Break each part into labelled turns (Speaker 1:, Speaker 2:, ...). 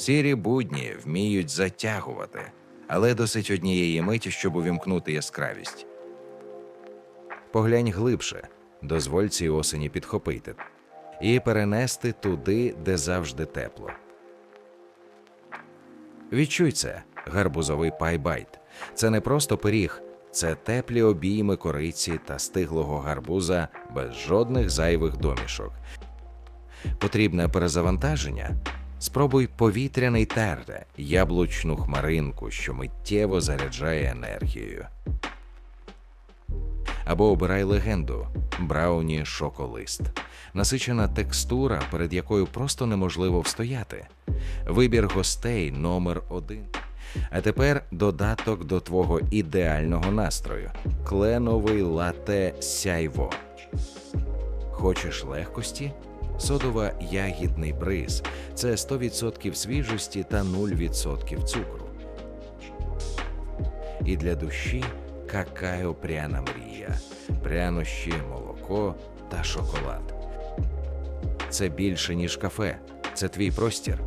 Speaker 1: Сірі будні вміють затягувати, але досить однієї миті, щоб увімкнути яскравість. Поглянь глибше, дозволь цій осені підхопити і перенести туди, де завжди тепло. Відчуй це, гарбузовий пайбайт. Це не просто пиріг, це теплі обійми кориці та стиглого гарбуза без жодних зайвих домішок. Потрібне перезавантаження? Спробуй повітряний терте, яблучну хмаринку, що миттєво заряджає енергією. Або обирай легенду брауні шоколист. Насичена текстура, перед якою просто неможливо встояти. Вибір гостей номер один. А тепер додаток до твого ідеального настрою кленовий лате сяйво. Хочеш легкості? Содова ягідний бриз це 100% свіжості та 0% цукру. І для душі какао пряна мрія, прянощі, молоко та шоколад. Це більше, ніж кафе, це твій простір.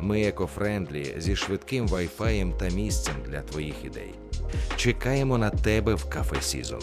Speaker 1: Ми екофрендлі зі швидким вайфаєм та місцем для твоїх ідей. Чекаємо на тебе в кафе Сізон.